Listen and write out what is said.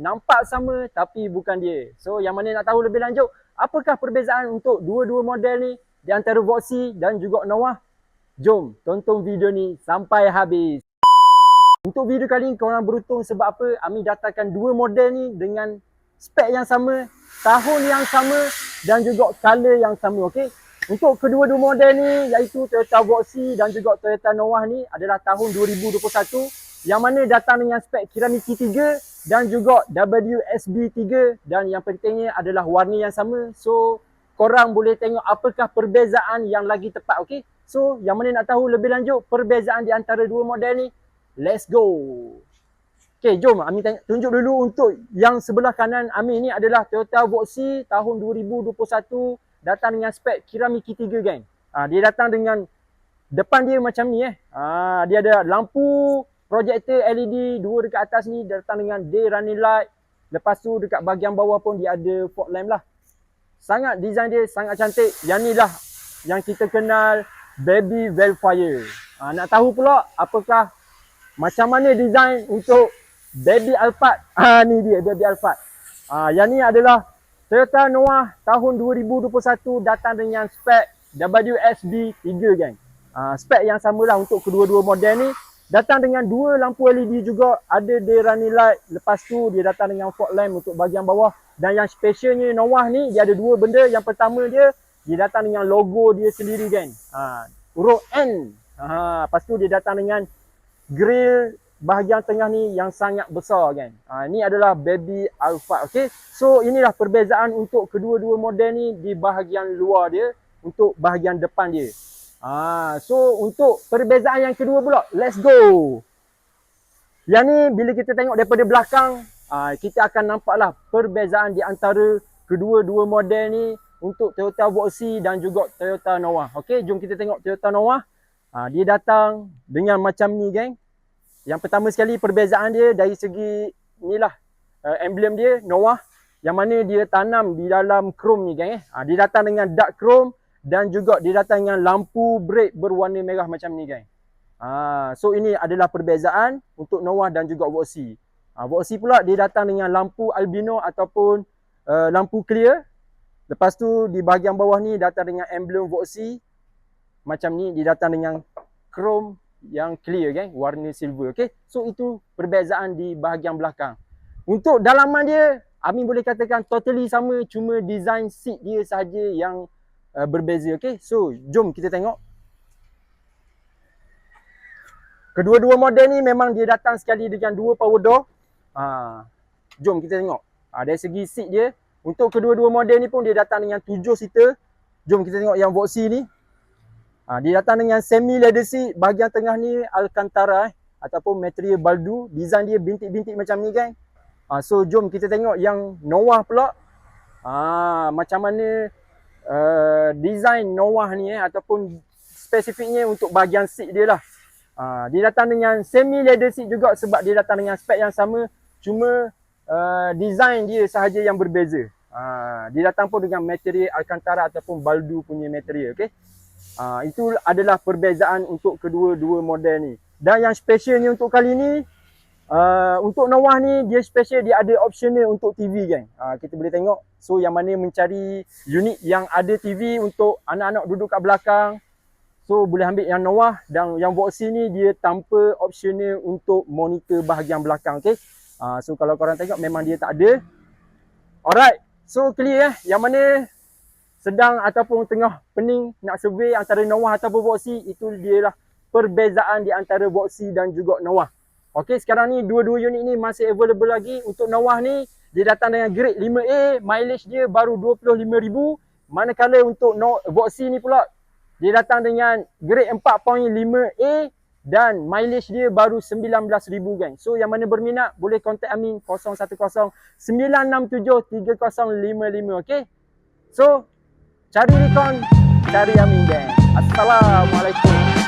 Nampak sama tapi bukan dia. So yang mana nak tahu lebih lanjut, apakah perbezaan untuk dua-dua model ni di antara Voxy dan juga Noah? Jom tonton video ni sampai habis. Untuk video kali ni korang beruntung sebab apa? Ami datangkan dua model ni dengan spek yang sama, tahun yang sama dan juga color yang sama, okey? Untuk kedua-dua model ni iaitu Toyota Voxy dan juga Toyota Noah ni adalah tahun 2021 yang mana datang dengan spek Kiramiki 3 dan juga WSB3 dan yang pentingnya adalah warna yang sama. So korang boleh tengok apakah perbezaan yang lagi tepat okey. So yang mana nak tahu lebih lanjut perbezaan di antara dua model ni, let's go. Okey, jom tengok, tunjuk dulu untuk yang sebelah kanan Ami ni adalah Toyota Voxy tahun 2021 datang dengan spek Kiramiki 3 geng. Ha, dia datang dengan depan dia macam ni eh. Ha, dia ada lampu Projektor LED dua dekat atas ni datang dengan day running light. Lepas tu dekat bahagian bawah pun dia ada fog lamp lah. Sangat design dia sangat cantik. Yang ni lah yang kita kenal Baby Velfire. Ha, nak tahu pula apakah macam mana design untuk Baby Alphard. Ha, ni dia Baby Alphard. Ha, yang ni adalah Toyota Noah tahun 2021 datang dengan spek WSB 3 gang. Ha, spek yang samalah untuk kedua-dua model ni. Datang dengan dua lampu LED juga, ada day running light. Lepas tu dia datang dengan fog lamp untuk bahagian bawah. Dan yang specialnya Noah ni, dia ada dua benda. Yang pertama dia, dia datang dengan logo dia sendiri kan. Ha, huruf N. Ha, lepas tu dia datang dengan grill bahagian tengah ni yang sangat besar kan. Ha, ni adalah Baby Alpha. Okay. So inilah perbezaan untuk kedua-dua model ni di bahagian luar dia. Untuk bahagian depan dia. Ah, so untuk perbezaan yang kedua pula, let's go. Yang ni bila kita tengok daripada belakang, ah, kita akan nampaklah perbezaan di antara kedua-dua model ni untuk Toyota Voxy dan juga Toyota Noah. Okey, jom kita tengok Toyota Noah. Ah, dia datang dengan macam ni geng. Yang pertama sekali perbezaan dia dari segi inilah uh, emblem dia Noah yang mana dia tanam di dalam chrome ni geng. Ah, dia datang dengan dark chrome dan juga dia datang dengan lampu brake berwarna merah macam ni guys. Ha, so ini adalah perbezaan untuk Noah dan juga Voxy. Ha, Voxy pula dia datang dengan lampu albino ataupun uh, lampu clear. Lepas tu di bahagian bawah ni datang dengan emblem Voxy. Macam ni dia datang dengan chrome yang clear kan, warna silver. Okay? So itu perbezaan di bahagian belakang. Untuk dalaman dia, Amin boleh katakan totally sama cuma design seat dia saja yang uh, berbeza okey? So jom kita tengok. Kedua-dua model ni memang dia datang sekali dengan dua power door. Ha jom kita tengok. Ha, dari segi seat dia untuk kedua-dua model ni pun dia datang dengan tujuh seater. Jom kita tengok yang Voxy ni. Ha, dia datang dengan semi leather seat bahagian tengah ni alcantara eh ataupun material baldu. Design dia bintik-bintik macam ni kan ha, so jom kita tengok yang Noah pula. Ha, macam mana uh, design Noah ni eh ataupun spesifiknya untuk bahagian seat dia lah. Uh, dia datang dengan semi leather seat juga sebab dia datang dengan spek yang sama cuma uh, design dia sahaja yang berbeza. Uh, dia datang pun dengan material Alcantara ataupun Baldu punya material okay? Uh, itu adalah perbezaan untuk kedua-dua model ni. Dan yang specialnya untuk kali ni Uh, untuk Noah ni dia special dia ada optional untuk TV kan. Uh, kita boleh tengok. So yang mana mencari unit yang ada TV untuk anak-anak duduk kat belakang. So boleh ambil yang Noah dan yang Voxy ni dia tanpa optional untuk monitor bahagian belakang. Okay. Uh, so kalau korang tengok memang dia tak ada. Alright. So clear eh. Yang mana sedang ataupun tengah pening nak survey antara Noah ataupun Voxy. Itu dia lah perbezaan di antara Voxy dan juga Noah. Okey, sekarang ni dua-dua unit ni masih available lagi. Untuk Noah ni, dia datang dengan grade 5A, mileage dia baru 25,000. Manakala untuk no Voxy ni pula, dia datang dengan grade 4.5A dan mileage dia baru 19,000 gang. So yang mana berminat boleh contact Amin 010 967 3055 okey. So cari recon, cari Amin gang. Assalamualaikum.